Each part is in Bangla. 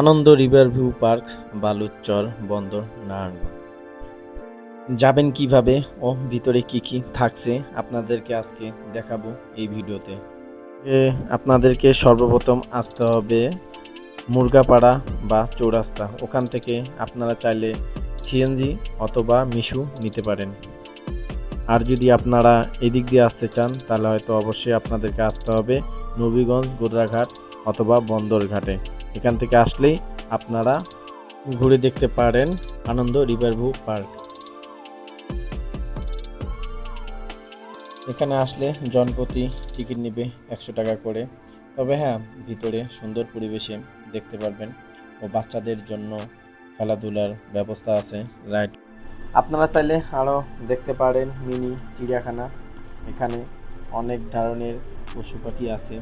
Ananda river view park, Baluchar Bandar, Narayanganj. যাবেন কীভাবে ও ভিতরে কি কি থাকছে আপনাদেরকে আজকে দেখাবো এই ভিডিওতে। আপনাদেরকে সর্বপ্রথম আসতে হবে মুরগাপাড়া বা চৌরাস্তা। ওখান থেকে আপনারা চাইলে সিএনজি অথবা মিশু নিতে পারেন। আর যদি আপনারা এদিক দিয়ে আসতে চান, তাহলে হয়তো অবশ্যই আপনাদেরকে আসতে হবে নবীগঞ্জ, গোদরাঘাট অথবা বন্দরঘাটে। এখান থেকে আসলেই আপনারা ঘুরে দেখতে পারেন আনন্দ রিভার ভিউ পার্ক। এখানে আসলে জনপ্রতি টিকিট নেবে একশো টাকা করে। তবে হ্যাঁ ভিতরে সুন্দর পরিবেশে দেখতে পারবেন ও বাচ্চাদের জন্য খেলাধুলার ব্যবস্থা আছে রাইড আপনারা চাইলে আরও দেখতে পারেন মিনি চিড়িয়াখানা। এখানে অনেক ধরনের পশু পাখি আছে,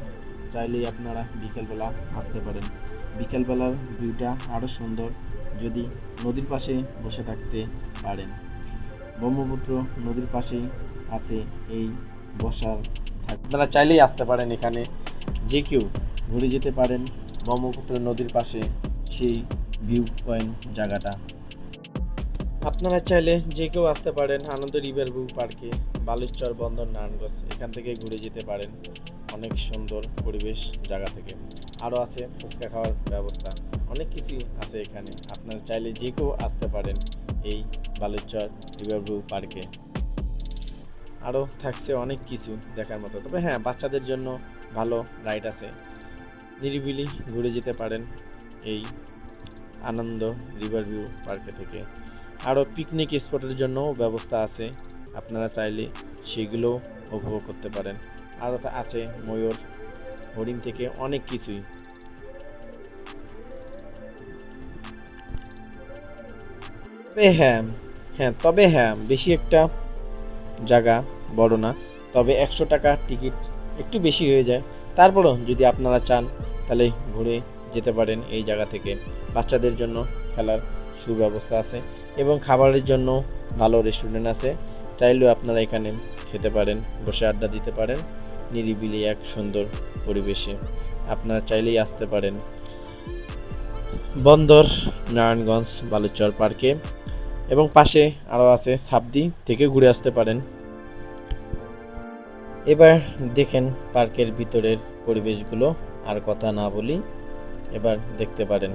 চাইলেই আপনারা বিকেলবেলা আসতে পারেন। বিকেলবেলার ভিউটা আরও সুন্দর যদি নদীর পাশে বসে থাকতে পারেন। ব্রহ্মপুত্র নদীর পাশেই আছে এই বসার আপনারা চাইলেই আসতে পারেন এখানে, যে কেউ ঘুরে যেতে পারেন ব্রহ্মপুত্র নদীর পাশে সেই ভিউ পয়েন্ট জায়গাটা। আপনারা চাইলে যে কেউ আসতে পারেন আনন্দ রিভার ভিউ পার্কে, বালুচর বন্দর, নারায়ণগঞ্জ, এখান থেকে ঘুরে যেতে পারেন। অনেক সুন্দর পরিবেশ জায়গা থেকে। আরও আছে, ফুচকা খাওয়ার ব্যবস্থা। অনেক কিছুই আছে এখানে। আপনারা চাইলে যে কেউ আসতে পারেন এই বালুচর রিভার ভিউ পার্কে। আরও থাকছে অনেক কিছু দেখার মতো। তবে হ্যাঁ বাচ্চাদের জন্য ভালো রাইড আছে। নিরিবিলি ঘুরে যেতে পারেন এই আনন্দ রিভার ভিউ পার্কে থেকে। আরও পিকনিক স্পটের জন্যও ব্যবস্থা আছে। আপনারা চাইলে সেগুলো উপভোগ করতে পারেন। আরও আছে ময়ূর হরিণ থেকে অনেক কিছুই। তবে হ্যাঁ হ্যাঁ তবে হ্যাঁ বেশি একটা জায়গা বড় না। তবে একশো টাকা টিকিট একটু বেশি হয়ে যায়। তারপরও যদি আপনারা চান, তাহলে ঘুরে যেতে পারেন এই জায়গা থেকে। বাচ্চাদের জন্য খেলার সুব্যবস্থা আছে এবং খাবারের জন্য ভালো রেস্টুরেন্ট আছে। চাইলেও আপনারা এখানে খেতে পারেন, বসে আড্ডা দিতে পারেন। নিরিবিলি এক সুন্দর পরিবেশে আপনারা চাইলেই আসতে পারেন। বন্দর, নারায়ণগঞ্জ, বালুচর পার্কে এবং পাশে আরও আছে সাবদি থেকে ঘুরে আসতে পারেন। এবার দেখেন পার্কের ভিতরের পরিবেশগুলো, আর কথা না বলি এবার দেখতে পারেন।